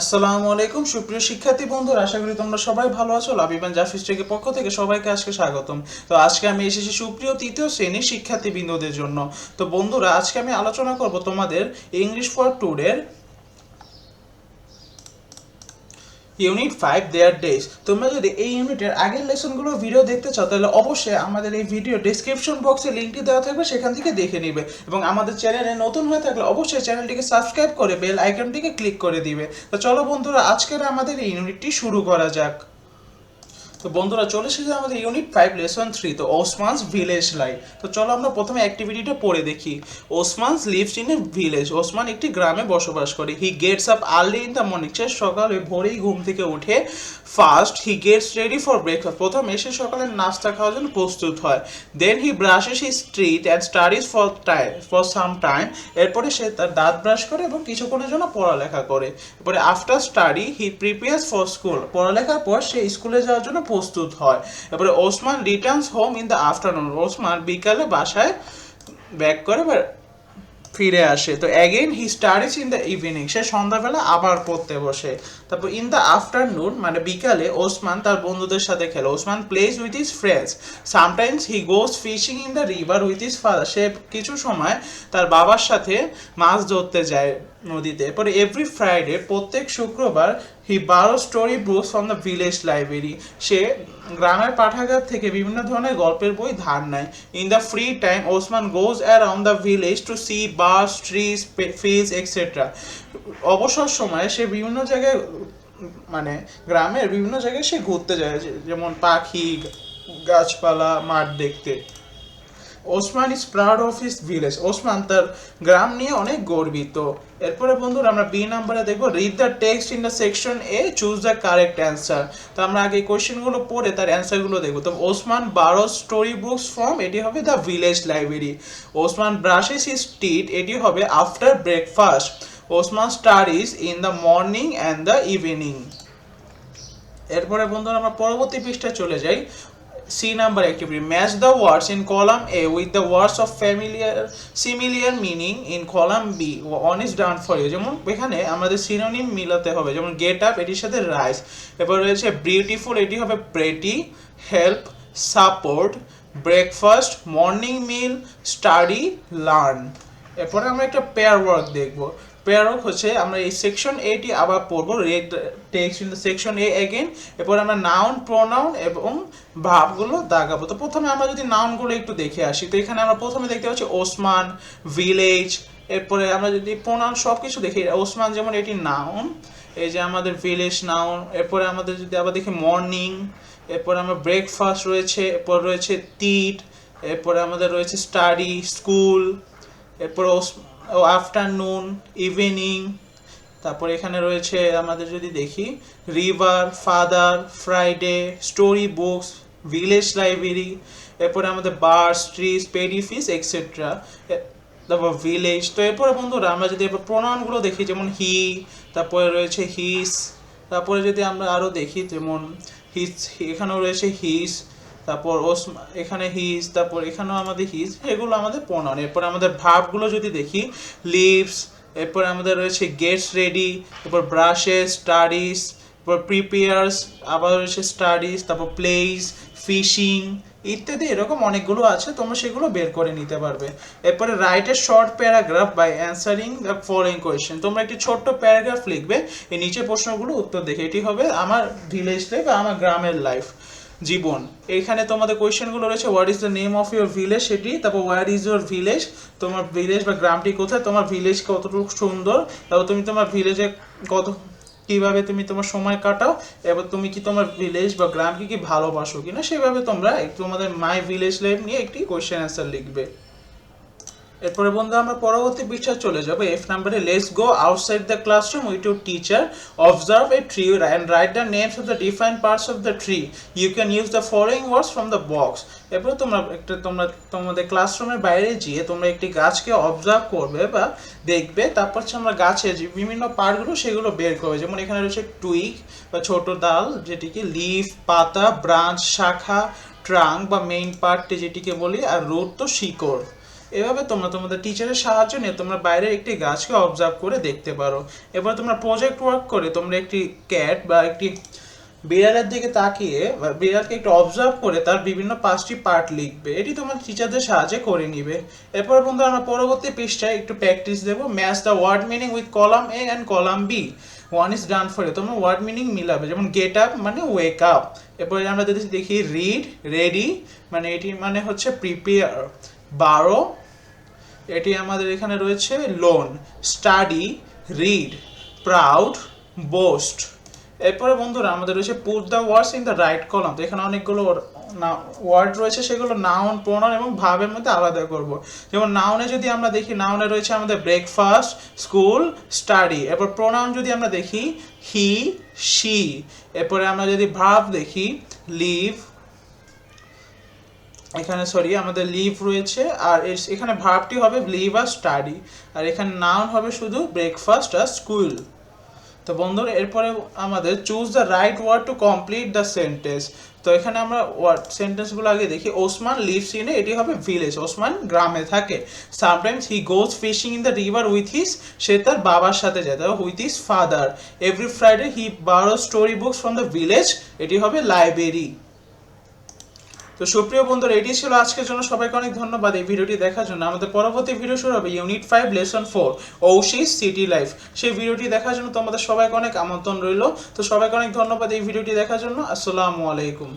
আসসালামু আলাইকুম, সুপ্রিয় শিক্ষার্থী বন্ধুরা, আশা করি তোমরা সবাই ভালো আছো। লাবিবান জাফিস টেকের পক্ষ থেকে সবাইকে আজকে স্বাগতম। তো আজকে আমি এসেছি সুপ্রিয় তৃতীয় শ্রেণির শিক্ষার্থী বিন্দুদের জন্য। তো বন্ধুরা, আজকে আমি আলোচনা করব তোমাদের ইংলিশ ফর টুডের ইউনিট ফাইভ দেয়ার ডেজ তোমরা যদি এই ইউনিটের আগের লেসনগুলো ভিডিও দেখতে চাও, তাহলে অবশ্যই আমাদের এই ভিডিও ডিসক্রিপশন বক্সে লিঙ্কটি দেওয়া থাকবে, সেখান থেকে দেখে নিবে। এবং আমাদের চ্যানেলে নতুন হয়ে থাকলে অবশ্যই চ্যানেলটিকে সাবস্ক্রাইব করে বেল আইকনটিকে ক্লিক করে দিবে। তো চলো বন্ধুরা, আজকের আমাদের এই ইউনিটটি শুরু করা যাক। তো বন্ধুরা, চলে এসেছে আমাদের ইউনিট ফাইভ লেসন থ্রি তো ওসমানস ভিলেজ লাইফ তো চলো আমরা প্রথমে অ্যাক্টিভিটিটা পড়ে দেখি। Osman's lives in a village Osman একটি গ্রামে বসবাস করে। He gets up early in the morning সে সকালে ভোরেই ঘুম থেকে উঠে। First he gets ready for breakfast প্রথম এসে সকালে নাস্তা খাওয়ার জন্য প্রস্তুত হয়। Then he brushes his street and studies for time for some time এরপরে সে তার দাঁত ব্রাশ করে এবং কিছুক্ষণের জন্য পড়ালেখা করে। এরপরে after study he prepares for school পড়ালেখার পর সে স্কুলে যাওয়ার জন্য প্রস্তুত হয়। এরপরে Osman returns home in the afternoon Osman বিকালে বাসায় ব্যাক করে ফিরে আসে। তো again he studies in the evening সে সন্ধ্যাবেলা আবার পড়তে বসে। তারপর ইন দ্য আফটারনুন মানে বিকালে ওসমান তার বন্ধুদের সাথে খেলে। Osman plays with his friends sometimes he goes fishing in the river with his father সে কিছু সময় তার বাবার সাথে মাছ ধরতে যায়। নদীতে। এরপরে এভরি ফ্রাইডে প্রত্যেক শুক্রবার he borrows story books from the village library সে গ্রামের পাঠাগার থেকে বিভিন্ন ধরনের গল্পের বই ধার নেয়। In the free time Osman goes around the village to see birds trees fields etcetera অবসর সময়ে সে বিভিন্ন জায়গায় মানে গ্রামের বিভিন্ন জায়গায় সে ঘুরতে যায়। যেমন পাখি, গাছপালা, মাঠ দেখতে। Osman is proud of his village Osman তার গ্রাম নিয়ে অনেক গর্বিত। এরপরে বন্ধুরা, আমরা বি নাম্বারে দেখব read the text in the section A choose the correct answer তো আমরা আগে কোয়েশ্চেনগুলো পড়ে তার অ্যান্সারগুলো দেখব। তো ওসমান বারো স্টোরি বুকস ফ্রম এটি হবে the village library Osman brushes his teeth এটি হবে after breakfast Osman studies in the morning and the evening এরপরে বন্ধুরা, আমরা পরবর্তী পৃষ্ঠায় চলে যাই। C number activity match the words in column A with the words of familiar similar meaning in column B one is done for you যেমন এখানে আমাদের সিনোনিম মিলাতে হবে। যেমন গেট আপ এটির সাথে রাইস এরপর রয়েছে বিউটিফুল এটি হবে pretty help support breakfast morning meal study learn এরপরে আমরা একটা পেয়ার ওয়ার্ক দেখব। পেয়ার ওয়ার্ক হচ্ছে আমরা এই সেকশন এটি আবার পড়ব read in the section A again এরপর আমরা নাউন প্রোনাউন এবং ভাবগুলো দাগাবো। তো প্রথমে আমরা যদি নাউনগুলো একটু দেখে আসি, তো এখানে আমরা প্রথমে দেখতে পাচ্ছি ওসমান ভিলেজ এরপরে আমরা যদি প্রোনাউন সব কিছু দেখি, ওসমান যেমন এটি নাউন এই যে আমাদের ভিলেজ নাউন এরপরে আমাদের যদি আবার দেখি মর্নিং এরপরে আমরা ব্রেকফাস্ট রয়েছে, এরপর রয়েছে তিট এরপরে আমাদের রয়েছে স্টাডি স্কুল এরপর আফটারনুন ইভিনিং তারপর এখানে রয়েছে আমাদের যদি দেখি river father Friday story books village library এরপরে আমাদের birds trees paddy fish etcetera তারপর ভিলেজ তো এরপরে বন্ধুরা আমরা যদি এরপর প্রোনাউনগুলো দেখি, যেমন হি তারপরে রয়েছে হিস তারপরে যদি আমরা আরও দেখি, যেমন হিস এখানেও রয়েছে হিস তারপর ওস এখানে হিজ তারপর এখানেও আমাদের হিজ এগুলো আমাদের প্রণয়ন এরপর আমাদের ভাবগুলো যদি দেখি লিভস এরপর আমাদের রয়েছে গেটস রেডি এরপর ব্রাশেস স্টাডিস এরপর প্রিপেয়ার্স আবার রয়েছে স্টাডিস তারপর প্লেস ফিশিং ইত্যাদি, এরকম অনেকগুলো আছে, তোমরা সেগুলো বের করে নিতে পারবে। এরপরে write a short paragraph by answering the following question তোমরা একটি ছোট্ট প্যারাগ্রাফ লিখবে এই নিচে প্রশ্নগুলো উত্তর দেখে। এটি হবে আমার ভিলেজ লাইফ বা আমার গ্রামের লাইফ জীবন। এখানে তোমাদের কোয়েশ্চেনগুলো রয়েছে what is the name of your village সেটি, তারপর হোয়ার ইজ ইউর ভিলেজ তোমার ভিলেজ বা গ্রামটি কোথায়, তোমার ভিলেজ কতটুকু সুন্দর, তারপর তুমি তোমার ভিলেজে কত, কীভাবে তুমি তোমার সময় কাটাও এবার তুমি কি তোমার ভিলেজ বা গ্রামকে কি ভালোবাসো কিনা, সেভাবে তোমরা তোমাদের মাই ভিলেজ লাইফ নিয়ে একটি কোয়েশ্চেন অ্যান্সার লিখবে। এরপরে বন্ধু আমরা পরবর্তী পৃষ্ঠায় চলে যাব। এফ নাম্বারে let's go outside the classroom with your teacher observe a tree and write the names of the different parts of the tree you can use the following words from the box এরপরে তোমরা একটা, তোমরা তোমাদের ক্লাসরুমের বাইরে গিয়ে তোমরা একটি গাছকে অবজার্ভ করবে বা দেখবে। তারপর হচ্ছে আমরা গাছের যে বিভিন্ন পার্টগুলো সেগুলো বের করবে। যেমন এখানে রয়েছে টুইক বা ছোট ডাল, যেটিকে লিফ পাতা ব্রাঞ্চ শাখা ট্রাঙ্ক বা মেইন পার্টটি যেটিকে বলি, আর রোড তো শিকড়। এভাবে তোমরা তোমাদের টিচারের সাহায্য নিয়ে তোমরা বাইরের একটি গাছকে অবজার্ভ করে দেখতে পারো। এবার তোমরা প্রজেক্ট ওয়ার্ক করে তোমরা একটি ক্যাট বা একটি বিড়ালের দিকে তাকিয়ে বিড়ালকে একটু অবজার্ভ করে তার বিভিন্ন পাঁচটি পার্ট লিখবে। এটি তোমার টিচারদের সাহায্যে করে নিবে। এরপর বন্ধু আমরা পরবর্তী পৃষ্ঠায় একটু প্র্যাকটিস দেবো। Match the word meaning with column A and column B one is done for তোমরা ওয়ার্ড মিনিং মিলাবে, যেমন গেট আপ মানে ওয়েক আপ এরপরে আমরা যদি দেখি রিড রেডি মানে এটি মানে হচ্ছে প্রিপেয়ার বারো এটি আমাদের এখানে রয়েছে lone study read proud boast এরপরে বন্ধুরা আমাদের রয়েছে put the words in the right column তো এখানে অনেকগুলো ওয়ার্ড রয়েছে, সেগুলো নাউন প্রোনাউন এবং ভাবের মধ্যে আলাদা করব। যেমন নাউনে যদি আমরা দেখি নাউনে রয়েছে আমাদের ব্রেকফাস্ট স্কুল স্টাডি এরপর প্রোনাউন যদি আমরা দেখি হি শি এরপরে আমরা যদি ভাব দেখি লিভ এখানে সরি আমাদের লিভ রয়েছে, আর এখানে ভার্বটি হবে লিভ আর স্টাডি আর এখানে নাউন হবে শুধু ব্রেকফাস্ট আর স্কুল তো বন্ধুরা, এরপরে আমাদের choose the right word to complete the sentence তো এখানে আমরা ওয়ার্ড সেন্টেন্সগুলো আগে দেখি ওসমান লিভস ইন এটি হবে ভিলেজ ওসমান গ্রামে থাকে। Sometimes he goes fishing in the river with his সে তার বাবার সাথে যায় তবে with his father every Friday he borrow story books from the village এটি হবে লাইব্রেরি তো সুপ্রিয় বন্ধুরা, এটি ছিল আজকের জন্য। সবাইকে অনেক ধন্যবাদ এই ভিডিওটি দেখার জন্য। আমাদের পরবর্তী ভিডিও শুরু হবে ইউনিট ফাইভ লেসন ফোর ঔশিস সিটি লাইফ সেই ভিডিওটি দেখার জন্য তোমাদের সবাইকে অনেক আমন্ত্রণ রইল। তো সবাইকে অনেক ধন্যবাদ এই ভিডিওটি দেখার জন্য। আসসালামু আলাইকুম।